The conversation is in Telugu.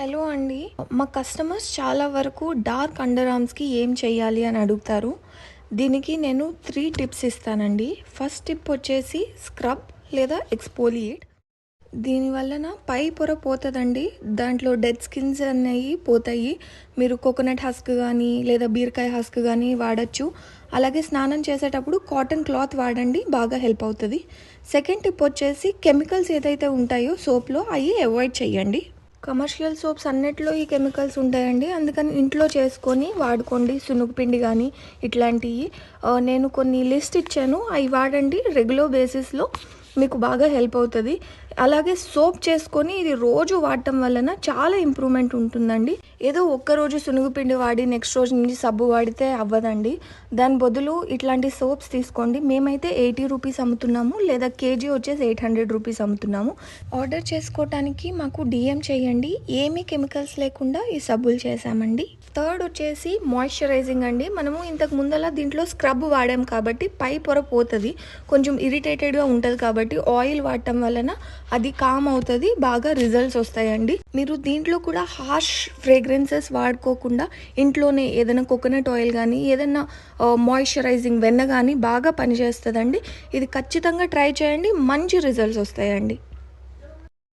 హలో అండి. మా కస్టమర్స్ చాలా వరకు డార్క్ అండర్ ఆర్మ్స్కి ఏం చేయాలి అని అడుగుతారు. దీనికి నేను త్రీ టిప్స్ ఇస్తానండి. ఫస్ట్ టిప్ వచ్చేసి స్క్రబ్ లేదా ఎక్స్పోలియేట్ దీని వలన పై పొర పోతుందండి. దాంట్లో డెడ్ స్కిన్స్ అనేవి పోతాయి. మీరు కోకోనట్ హస్క్ కానీ లేదా బీరకాయ హస్క్ కానీ వాడచ్చు. అలాగే స్నానం చేసేటప్పుడు కాటన్ క్లాత్ వాడండి బాగా హెల్ప్ అవుతుంది. సెకండ్ టిప్ వచ్చేసి కెమికల్స్ ఏదైతే ఉంటాయో సోప్లో అవి అవాయిడ్ చేయండి. కమర్షియల్ సోప్స్ అన్నిట్లో ఈ కెమికల్స్ ఉంటాయండి. అందుకని ఇంట్లో చేసుకొని వాడుకోండి. సునుగుపిండి కానీ ఇట్లాంటివి నేను కొన్ని లిస్ట్ ఇచ్చాను. అవి వాడండి. రెగ్యులర్ బేసిస్లో మీకు బాగా హెల్ప్ అవుతుంది. అలాగే సోప్ చేసుకొని ఇది రోజు వాడటం వలన చాలా ఇంప్రూవ్మెంట్ ఉంటుందండి. ఏదో ఒక్క రోజు వాడి నెక్స్ట్ రోజు నుంచి సబ్బు వాడితే అవ్వదండి. దాని బదులు ఇట్లాంటి సోప్స్ తీసుకోండి. మేమైతే ఎయిటీ రూపీస్ అమ్ముతున్నాము లేదా కేజీ వచ్చేసి ఎయిట్ హండ్రెడ్ రూపీస్ అమ్ముతున్నాము. ఆర్డర్ చేసుకోవటానికి మాకు డిఎం చేయండి. ఏమీ కెమికల్స్ లేకుండా ఈ సబ్బులు చేసామండి థర్డ్ వచ్చేసి మాయిశ్చరైజింగ్ అండి. మనము ఇంతకు ముందలా దీంట్లో స్క్రబ్ వాడాం కాబట్టి పై పొర పోతుంది. కొంచెం ఇరిటేటెడ్గా ఉంటుంది కాబట్టి కాబట్టి ఆయిల్ వాడటం వలన అది కామ్ అవుతుంది బాగా రిజల్ట్స్ వస్తాయండి. మీరు దీంట్లో కూడా హార్ష్ ఫ్రేగ్రెన్సెస్ వాడుకోకుండా ఇంట్లోనే ఏదైనా కోకోనట్ ఆయిల్ కానీ ఏదైనా మాయిశ్చరైజింగ్ వెన్న కానీ బాగా పనిచేస్తుందండి. ఇది ఖచ్చితంగా ట్రై చేయండి మంచి రిజల్ట్స్ వస్తాయండి.